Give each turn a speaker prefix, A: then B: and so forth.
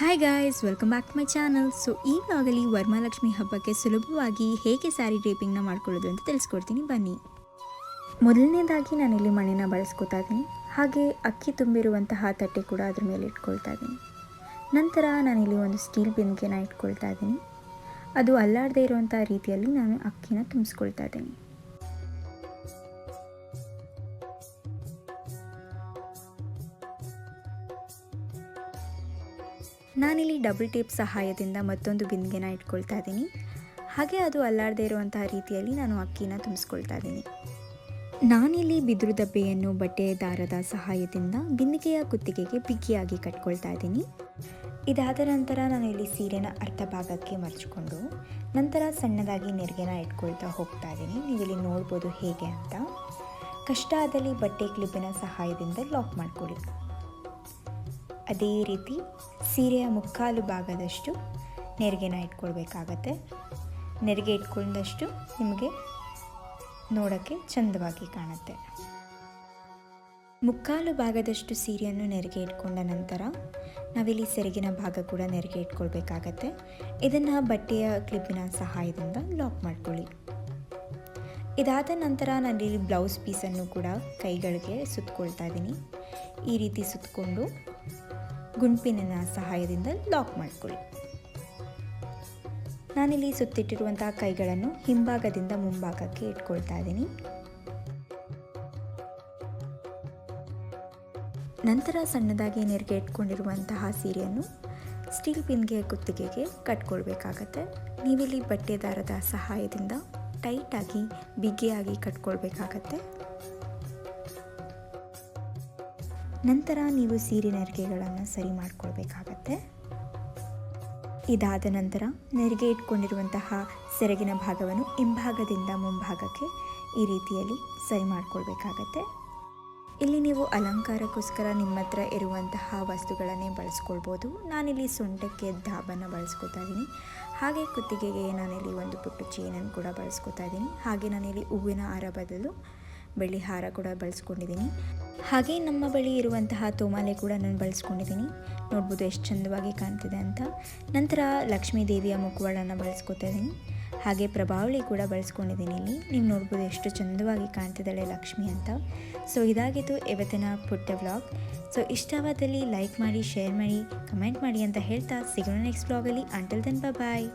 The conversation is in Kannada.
A: Hi guys welcome back to my channel so ಈ ವ್ಲಾಗಲ್ಲಿ ವರಮಹಾಲಕ್ಷ್ಮಿ ಹಬ್ಬಕ್ಕೆ ಸುಲಭವಾಗಿ ಹೇಗೆ ಸ್ಯಾರಿ ಡ್ರೇಪಿಂಗ್ನ ಮಾಡ್ಕೊಳ್ಳೋದು ಅಂತ ತಿಳಿಸ್ಕೊಡ್ತೀನಿ. ಬನ್ನಿ. ಮೊದಲನೇದಾಗಿ ಇಲ್ಲಿ ಮಣ್ಣಿನ ಬಳಸ್ಕೊತಾ ಇದ್ದೀನಿ. ಹಾಗೆ ಅಕ್ಕಿ ತುಂಬಿರುವಂತಹ ತಟ್ಟೆ ಕೂಡ ಅದ್ರ ಮೇಲೆ ಇಟ್ಕೊಳ್ತಾ ಇದ್ದೀನಿ. ನಂತರ ನಾನಿಲ್ಲಿ ಒಂದು ಸ್ಟೀಲ್ ಬಿಂದಿಗೆನ ಇಟ್ಕೊಳ್ತಾ ಇದ್ದೀನಿ. ಅದು ಅಲ್ಲಾಡದೇ ಇರುವಂಥ ರೀತಿಯಲ್ಲಿ ನಾನು ಅಕ್ಕಿನ ತುಂಬಿಸ್ಕೊಳ್ತಾ ಇದ್ದೀನಿ. ನಾನಿಲ್ಲಿ ಡಬಲ್ ಟೇಪ್ ಸಹಾಯದಿಂದ ಮತ್ತೊಂದು ಬಿಂದಿಗೆನ ಇಟ್ಕೊಳ್ತಾ ಇದ್ದೀನಿ. ಹಾಗೆ ಅದು ಅಲ್ಲಾಡದೇ ಇರುವಂತಹ ರೀತಿಯಲ್ಲಿ ನಾನು ಅಕ್ಕಿನ ತುಂಬಿಸ್ಕೊಳ್ತಾ ಇದ್ದೀನಿ. ನಾನಿಲ್ಲಿ ಬಿದಿರು ದಬ್ಬೆಯನ್ನು ಬಟ್ಟೆಯ ದಾರದ ಸಹಾಯದಿಂದ ಬಿಂದಿಗೆಯ ಕುತ್ತಿಗೆಗೆ ಬಿಗಿಯಾಗಿ ಕಟ್ಕೊಳ್ತಾ ಇದ್ದೀನಿ. ಇದಾದ ನಂತರ ನಾನು ಇಲ್ಲಿ ಸೀರೆನ ಅರ್ಧ ಭಾಗಕ್ಕೆ ಮರ್ಚಿಕೊಂಡು ನಂತರ ಸಣ್ಣದಾಗಿ ನೆರಿಗೆನ ಇಟ್ಕೊಳ್ತಾ ಹೋಗ್ತಾ ಇದ್ದೀನಿ. ನೀವಿಲ್ಲಿ ನೋಡ್ಬೋದು ಹೇಗೆ ಅಂತ. ಕಷ್ಟ ಆದಲ್ಲಿ ಬಟ್ಟೆ ಕ್ಲಿಪ್ಪಿನ ಸಹಾಯದಿಂದ ಲಾಕ್ ಮಾಡ್ಕೊಳ್ಳಿ. ಅದೇ ರೀತಿ ಸೀರೆಯ ಮುಕ್ಕಾಲು ಭಾಗದಷ್ಟು ನೆರಿಗೆನ ಇಟ್ಕೊಳ್ಬೇಕಾಗತ್ತೆ. ನೆರಿಗೆ ಇಟ್ಕೊಂಡಷ್ಟು ನಿಮಗೆ ನೋಡೋಕ್ಕೆ ಚಂದವಾಗಿ ಕಾಣುತ್ತೆ. ಮುಕ್ಕಾಲು ಭಾಗದಷ್ಟು ಸೀರೆಯನ್ನು ನೆರಿಗೆ ಇಟ್ಕೊಂಡ ನಂತರ ನಾವಿಲ್ಲಿ ಸೆರಗಿನ ಭಾಗ ಕೂಡ ನೆರಿಗೆ ಇಟ್ಕೊಳ್ಬೇಕಾಗತ್ತೆ. ಇದನ್ನು ಬಟ್ಟೆಯ ಕ್ಲಿಪ್ಪಿನ ಸಹಾಯದಿಂದ ಲಾಕ್ ಮಾಡ್ಕೊಳ್ಳಿ. ಇದಾದ ನಂತರ ನಾನಿಲ್ಲಿ ಬ್ಲೌಸ್ ಪೀಸನ್ನು ಕೂಡ ಕೈಗಳಿಗೆ ಸುತ್ತಕೊಳ್ತಾ ಇದ್ದೀನಿ. ಈ ರೀತಿ ಸುತ್ತಕೊಂಡು ಗುಂಪಿನ ಸಹಾಯದಿಂದ ಲಾಕ್ ಮಾಡಿಕೊಳ್ಳಿ. ನಾನಿಲ್ಲಿ ಸುತ್ತಿಟ್ಟಿರುವಂತಹ ಕೈಗಳನ್ನು ಹಿಂಭಾಗದಿಂದ ಮುಂಭಾಗಕ್ಕೆ ಇಟ್ಕೊಳ್ತಾ ಇದ್ದೀನಿ. ನಂತರ ಸಣ್ಣದಾಗಿ ನೆರಿಗೆ ಇಟ್ಕೊಂಡಿರುವಂತಹ ಸೀರೆಯನ್ನು ಸ್ಟೀಲ್ ಪಿನ್ಗೆ ಕುತ್ತಿಗೆಗೆ ಕಟ್ಕೊಳ್ಬೇಕಾಗತ್ತೆ. ನೀವಿಲ್ಲಿ ಬಟ್ಟೆದಾರದ ಸಹಾಯದಿಂದ ಟೈಟಾಗಿ ಬಿಗಿಯಾಗಿ ಕಟ್ಕೊಳ್ಬೇಕಾಗತ್ತೆ. ನಂತರ ನೀವು ಸೀರೆ ನೆರಿಗೆಗಳನ್ನು ಸರಿ ಮಾಡ್ಕೊಳ್ಬೇಕಾಗತ್ತೆ. ಇದಾದ ನಂತರ ನೆರಿಗೆ ಇಟ್ಕೊಂಡಿರುವಂತಹ ಸೆರಗಿನ ಭಾಗವನ್ನು ಹಿಂಭಾಗದಿಂದ ಮುಂಭಾಗಕ್ಕೆ ಈ ರೀತಿಯಲ್ಲಿ ಸರಿ ಮಾಡ್ಕೊಳ್ಬೇಕಾಗತ್ತೆ. ಇಲ್ಲಿ ನೀವು ಅಲಂಕಾರಕ್ಕೋಸ್ಕರ ನಿಮ್ಮ ಹತ್ರ ಇರುವಂತಹ ವಸ್ತುಗಳನ್ನೇ ಬಳಸ್ಕೊಳ್ಬೋದು. ನಾನಿಲ್ಲಿ ಸೊಂಟಕ್ಕೆ ದಾಬನ್ನು ಬಳಸ್ಕೊತಾ ಇದ್ದೀನಿ ಹಾಗೆ ಕುತ್ತಿಗೆಗೆ ನಾನಿಲ್ಲಿ ಒಂದು ಪುಟ್ಟು ಚೇನನ್ನು ಕೂಡ ಬಳಸ್ಕೊತಾ ಇದ್ದೀನಿ ಹಾಗೆ ನಾನಿಲ್ಲಿ ಹೂವಿನ ಹಾರ ಬದಲು ಬೆಳ್ಳಿ ಹಾರ ಕೂಡ ಬಳಸ್ಕೊಂಡಿದ್ದೀನಿ. ಹಾಗೆ ನಮ್ಮ ಬಳಿ ಇರುವಂತಹ ತೋಮಾಲೆ ಕೂಡ ನಾನು ಬಳಸ್ಕೊಂಡಿದ್ದೀನಿ. ನೋಡ್ಬೋದು ಎಷ್ಟು ಚಂದವಾಗಿ ಕಾಣ್ತಿದೆ ಅಂತ. ನಂತರ ಲಕ್ಷ್ಮೀ ದೇವಿಯ ಮುಖವಾಡನ್ನು ಬಳಸ್ಕೊತಾ ಇದ್ದೀನಿ ಹಾಗೆ ಪ್ರಭಾವಳಿ ಕೂಡ ಬಳಸ್ಕೊಂಡಿದ್ದೀನಿ ಇಲ್ಲಿ. ನೀವು ನೋಡ್ಬೋದು ಎಷ್ಟು ಚಂದವಾಗಿ ಕಾಣ್ತಿದ್ದಾಳೆ ಲಕ್ಷ್ಮಿ ಅಂತ. ಸೊ ಇದಾಗಿತ್ತು ಇವತ್ತಿನ ಪುಟ್ಟ ವ್ಲಾಗ್ ಸೊ ಇಷ್ಟವಾದಲ್ಲಿ ಲೈಕ್ ಮಾಡಿ ಶೇರ್ ಮಾಡಿ ಕಮೆಂಟ್ ಮಾಡಿ ಅಂತ ಹೇಳ್ತಾ ಸಿಗೋಣ ನೆಕ್ಸ್ಟ್ ವ್ಲಾಗಲ್ಲಿ ಅಂಟಲ್ ದೆನ್ ಬಾಯ್